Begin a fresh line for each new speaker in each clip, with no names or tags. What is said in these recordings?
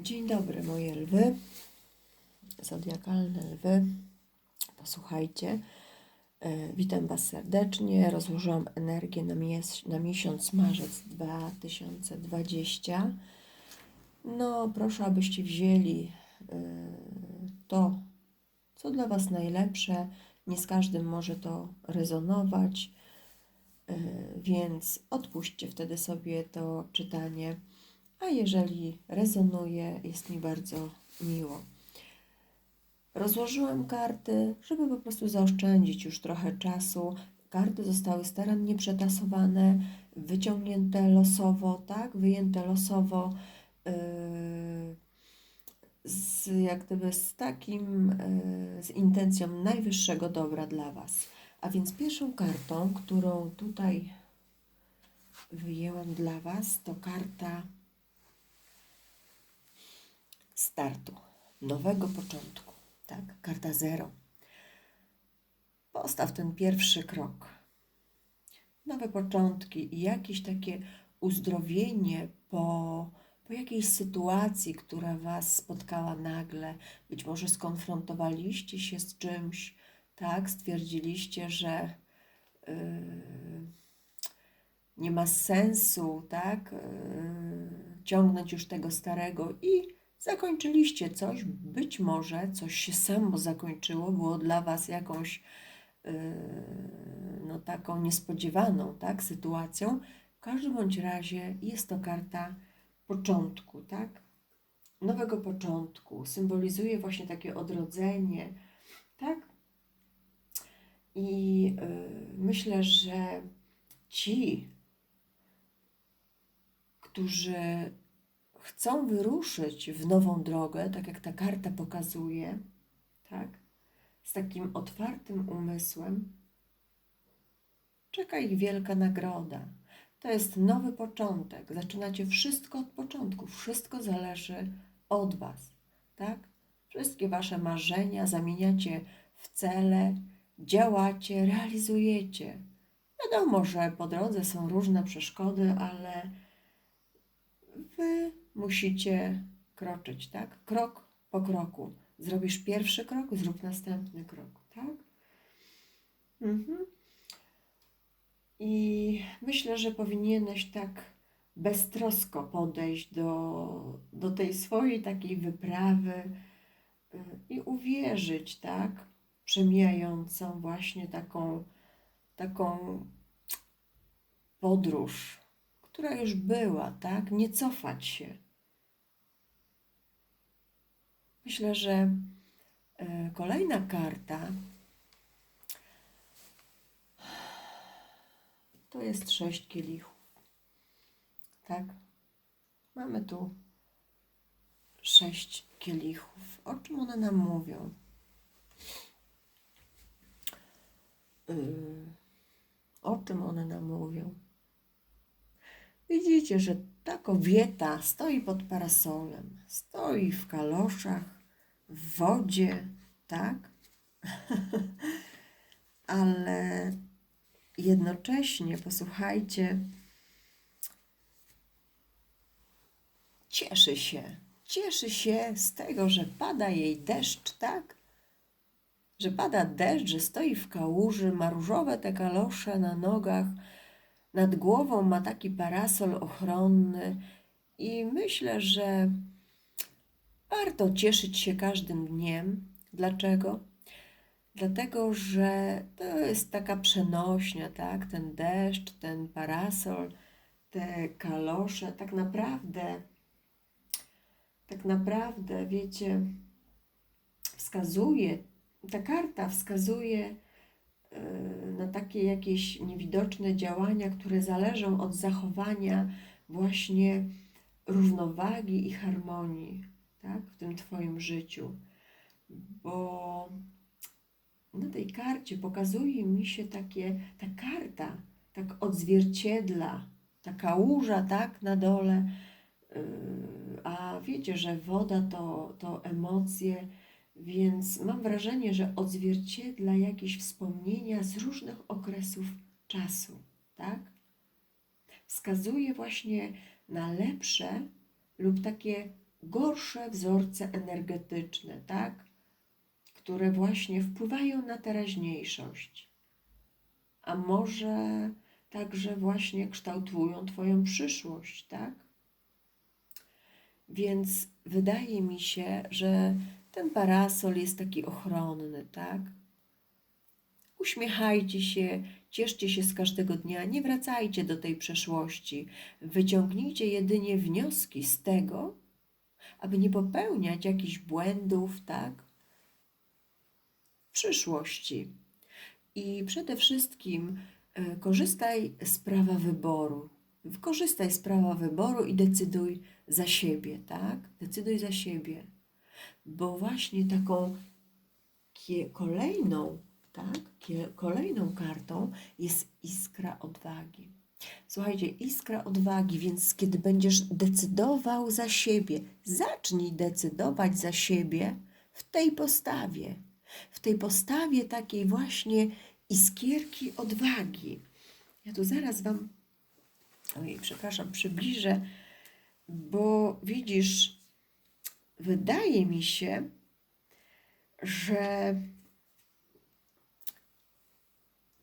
Dzień dobry, moje lwy, zodiakalne lwy. Posłuchajcie, e, witam Was serdecznie. Rozłożyłam energię na, mies- na miesiąc marzec 2020. No, proszę, abyście wzięli e, to, co dla Was najlepsze. Nie z każdym może to rezonować, e, więc odpuśćcie wtedy sobie to czytanie. A jeżeli rezonuje, jest mi bardzo miło. Rozłożyłam karty, żeby po prostu zaoszczędzić już trochę czasu. Karty zostały starannie przetasowane, wyciągnięte losowo, tak? Wyjęte losowo, yy, z, jak gdyby z takim, yy, z intencją najwyższego dobra dla Was. A więc pierwszą kartą, którą tutaj wyjęłam dla Was, to karta startu, nowego początku, tak? Karta zero. Postaw ten pierwszy krok. Nowe początki i jakieś takie uzdrowienie po, po jakiejś sytuacji, która Was spotkała nagle. Być może skonfrontowaliście się z czymś, tak? Stwierdziliście, że yy, nie ma sensu, tak? Yy, ciągnąć już tego starego i zakończyliście coś, być może coś się samo zakończyło, było dla Was jakąś yy, no, taką niespodziewaną tak, sytuacją. W każdym bądź razie jest to karta początku, tak? Nowego początku. Symbolizuje właśnie takie odrodzenie, tak? I yy, myślę, że ci, którzy chcą wyruszyć w nową drogę, tak jak ta karta pokazuje, tak? Z takim otwartym umysłem, czeka ich wielka nagroda. To jest nowy początek. Zaczynacie wszystko od początku. Wszystko zależy od Was, tak? Wszystkie Wasze marzenia zamieniacie w cele, działacie, realizujecie. Wiadomo, że po drodze są różne przeszkody, ale Wy musicie kroczyć, tak? Krok po kroku. Zrobisz pierwszy krok, zrób następny krok, tak? Mhm. I myślę, że powinieneś tak beztrosko podejść do, do tej swojej takiej wyprawy y, i uwierzyć, tak? Przemijającą właśnie taką, taką podróż, która już była, tak? Nie cofać się. Myślę, że e, kolejna karta to jest sześć kielichów. Tak? Mamy tu sześć kielichów. O czym one nam mówią? Yy, o czym one nam mówią? Widzicie, że ta kobieta stoi pod parasolem, stoi w kaloszach, w wodzie, tak? Ale jednocześnie, posłuchajcie, cieszy się. Cieszy się z tego, że pada jej deszcz, tak? Że pada deszcz, że stoi w kałuży, ma różowe te kalosze na nogach, nad głową ma taki parasol ochronny i myślę, że warto cieszyć się każdym dniem. Dlaczego? Dlatego, że to jest taka przenośnia, tak? Ten deszcz, ten parasol, te kalosze, tak naprawdę, tak naprawdę, wiecie, wskazuje, ta karta wskazuje y, na takie jakieś niewidoczne działania, które zależą od zachowania właśnie równowagi i harmonii, tak? W tym Twoim życiu. Bo na tej karcie pokazuje mi się takie, ta karta tak odzwierciedla, taka łuża, tak, na dole, yy, a wiecie, że woda to, to emocje, więc mam wrażenie, że odzwierciedla jakieś wspomnienia z różnych okresów czasu, tak? Wskazuje właśnie na lepsze lub takie gorsze wzorce energetyczne, tak? Które właśnie wpływają na teraźniejszość. A może także właśnie kształtują Twoją przyszłość, tak? Więc wydaje mi się, że ten parasol jest taki ochronny, tak? Uśmiechajcie się, cieszcie się z każdego dnia, nie wracajcie do tej przeszłości. Wyciągnijcie jedynie wnioski z tego, aby nie popełniać jakichś błędów, tak? W przyszłości. I przede wszystkim y, korzystaj z prawa wyboru. Korzystaj z prawa wyboru i decyduj za siebie, tak? Decyduj za siebie. Bo właśnie taką kolejną tak? Kolejną kartą jest iskra odwagi. Słuchajcie, iskra odwagi, więc kiedy będziesz decydował za siebie, zacznij decydować za siebie w tej postawie. W tej postawie takiej właśnie iskierki odwagi. Ja tu zaraz Wam, ojej, przepraszam, przybliżę, bo widzisz, wydaje mi się, że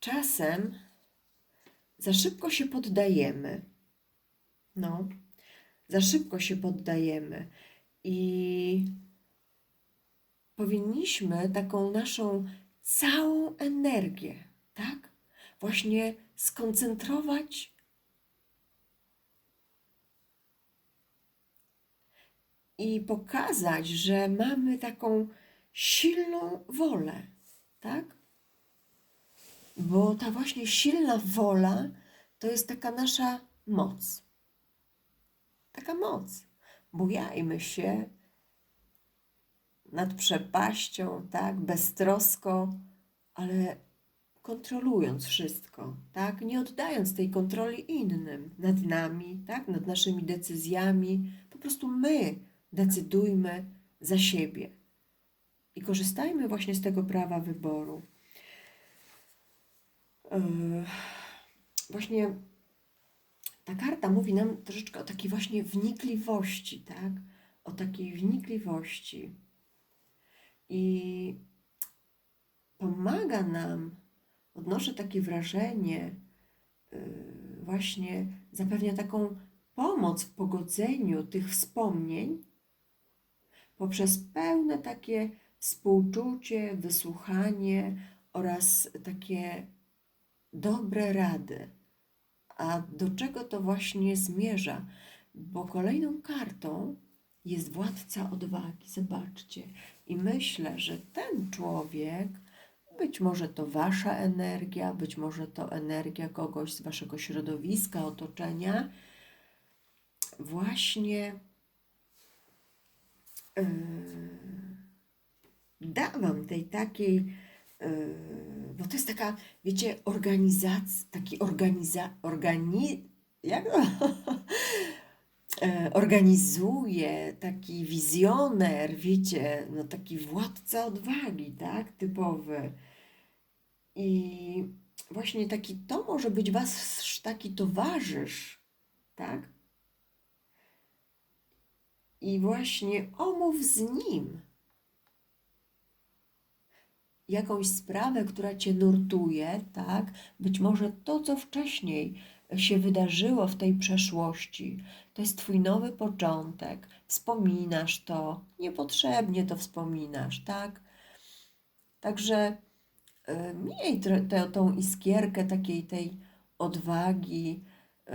czasem za szybko się poddajemy. No, za szybko się poddajemy i powinniśmy taką naszą całą energię, tak? Właśnie skoncentrować i pokazać, że mamy taką silną wolę, tak? Bo ta właśnie silna wola to jest taka nasza moc. Taka moc. Bujajmy się nad przepaścią, tak, beztrosko, ale kontrolując wszystko, tak, nie oddając tej kontroli innym nad nami, tak, nad naszymi decyzjami. Po prostu my decydujmy za siebie i korzystajmy właśnie z tego prawa wyboru. Yy, właśnie ta karta mówi nam troszeczkę o takiej właśnie wnikliwości, tak? O takiej wnikliwości. I pomaga nam, odnoszę takie wrażenie, yy, właśnie zapewnia taką pomoc w pogodzeniu tych wspomnień poprzez pełne takie współczucie, wysłuchanie oraz takie dobre rady. A do czego to właśnie zmierza? Bo kolejną kartą jest władca odwagi. Zobaczcie. I myślę, że ten człowiek, być może to wasza energia, być może to energia kogoś z waszego środowiska, otoczenia, właśnie yy, da wam tej takiej bo to jest taka, wiecie, organizacja, taki organiza, organi, jak e, organizuje, taki wizjoner, wiecie, no taki władca odwagi, tak, typowy. I właśnie taki, to może być wasz taki towarzysz, tak? I właśnie omów z nim jakąś sprawę, która cię nurtuje, tak? Być może to, co wcześniej się wydarzyło w tej przeszłości, to jest twój nowy początek. Wspominasz to, niepotrzebnie to wspominasz, tak? Także y, miej tę, tą iskierkę takiej tej odwagi, y,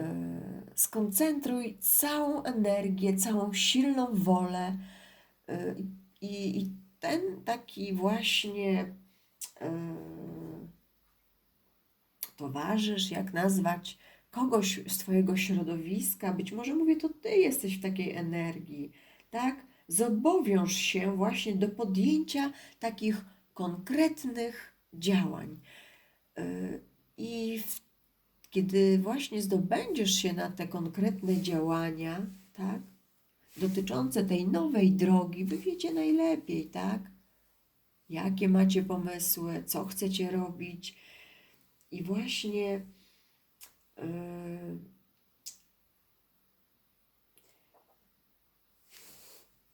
skoncentruj całą energię, całą silną wolę i, i ten taki właśnie towarzysz, jak nazwać kogoś z Twojego środowiska, być może mówię, to Ty jesteś w takiej energii, tak? Zobowiąż się właśnie do podjęcia takich konkretnych działań. Y, I w, kiedy właśnie zdobędziesz się na te konkretne działania, tak? Dotyczące tej nowej drogi, wy wiecie najlepiej, tak? jakie macie pomysły, co chcecie robić. I właśnie yy,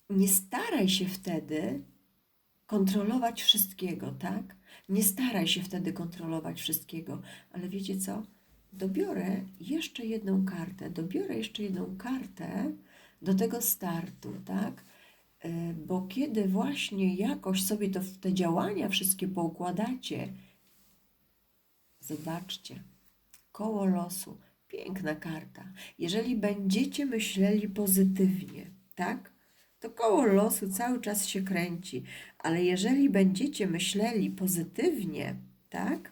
nie staraj się wtedy kontrolować wszystkiego, tak? Nie staraj się wtedy kontrolować wszystkiego, ale wiecie co? Dobiorę jeszcze jedną kartę, dobiorę jeszcze jedną kartę do tego startu, tak? E, Bo kiedy właśnie jakoś sobie to, te działania wszystkie poukładacie, zobaczcie, koło losu, piękna karta. Jeżeli będziecie myśleli pozytywnie, tak? To koło losu cały czas się kręci, ale jeżeli będziecie myśleli pozytywnie, tak?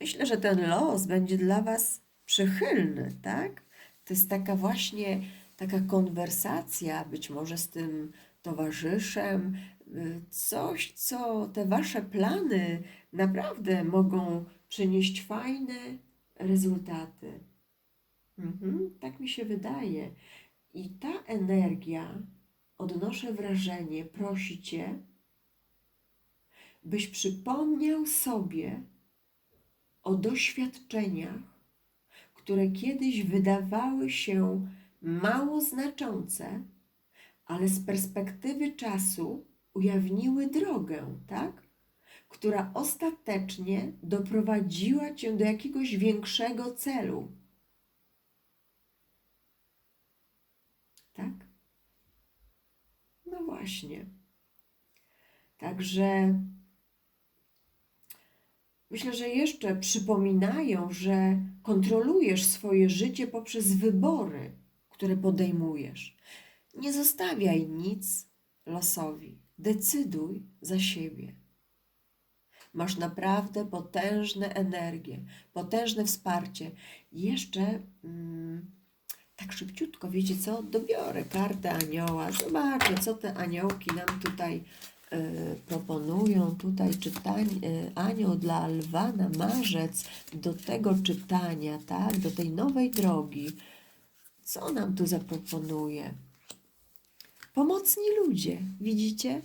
Myślę, że ten los będzie dla Was przychylny, tak? To jest taka właśnie taka konwersacja, być może z tym towarzyszem, y, coś, co te Wasze plany naprawdę mogą przynieść fajne rezultaty. Mhm, tak mi się wydaje. I ta energia, odnoszę wrażenie, prosi Cię, byś przypomniał sobie o doświadczeniach, które kiedyś wydawały się mało znaczące, ale z perspektywy czasu ujawniły drogę, tak? Która ostatecznie doprowadziła cię do jakiegoś większego celu. Tak? No właśnie. Także myślę, że jeszcze przypominają, że kontrolujesz swoje życie poprzez wybory, które podejmujesz. Nie zostawiaj nic losowi. Decyduj za siebie. Masz naprawdę potężne energie, potężne wsparcie. Jeszcze mm, tak szybciutko, wiecie co? Dobiorę kartę anioła. Zobaczę, co te aniołki nam tutaj proponują. Tutaj czytań, y, anioł dla lwa na marzec do tego czytania, tak? Do tej nowej drogi. Co nam tu zaproponuje? Pomocni ludzie, widzicie?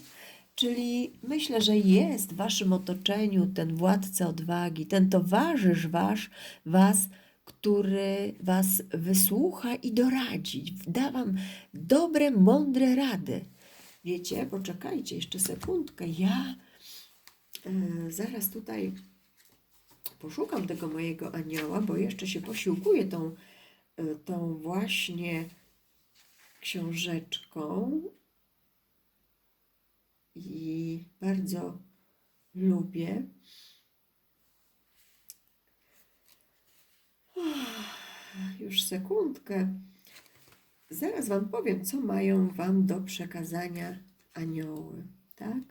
Czyli myślę, że jest w waszym otoczeniu ten władca odwagi, ten towarzysz wasz, was, który was wysłucha i doradzi, da wam dobre, mądre rady. Wiecie, poczekajcie jeszcze sekundkę. Ja e, zaraz tutaj poszukam tego mojego anioła, bo jeszcze się posiłkuję tą, e, tą właśnie książeczką i bardzo lubię. Już sekundkę. Zaraz Wam powiem, co mają Wam do przekazania anioły, tak?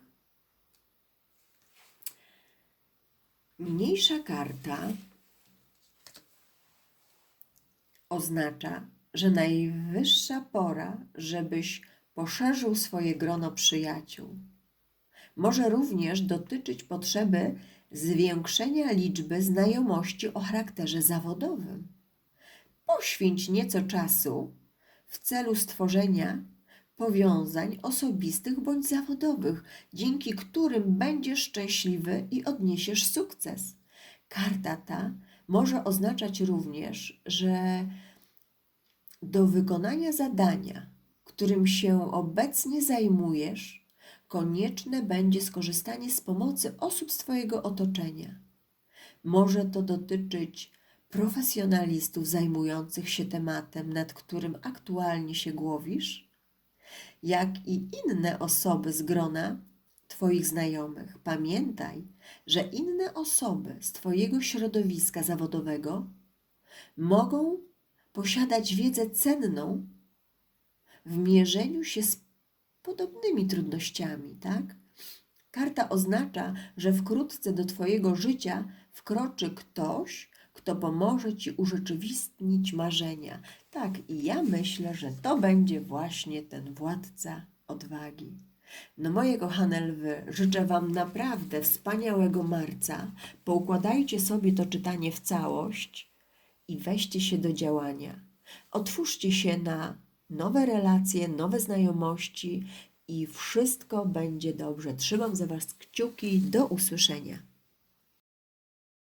Mniejsza karta oznacza, że najwyższa pora, żebyś poszerzył swoje grono przyjaciół. Może również dotyczyć potrzeby zwiększenia liczby znajomości o charakterze zawodowym. Poświęć nieco czasu w celu stworzenia powiązań osobistych bądź zawodowych, dzięki którym będziesz szczęśliwy i odniesiesz sukces. Karta ta może oznaczać również, że do wykonania zadania, którym się obecnie zajmujesz, konieczne będzie skorzystanie z pomocy osób z Twojego otoczenia. Może to dotyczyć profesjonalistów zajmujących się tematem, nad którym aktualnie się głowisz, jak i inne osoby z grona Twoich znajomych. Pamiętaj, że inne osoby z Twojego środowiska zawodowego mogą posiadać wiedzę cenną w mierzeniu się z podobnymi trudnościami, tak? Karta oznacza, że wkrótce do Twojego życia wkroczy ktoś, kto pomoże Ci urzeczywistnić marzenia. Tak, i ja myślę, że to będzie właśnie ten władca odwagi. No moje kochane lwy, życzę Wam naprawdę wspaniałego marca. Poukładajcie sobie to czytanie w całość i weźcie się do działania. Otwórzcie się na nowe relacje, nowe znajomości i wszystko będzie dobrze. Trzymam za Was kciuki. Do usłyszenia.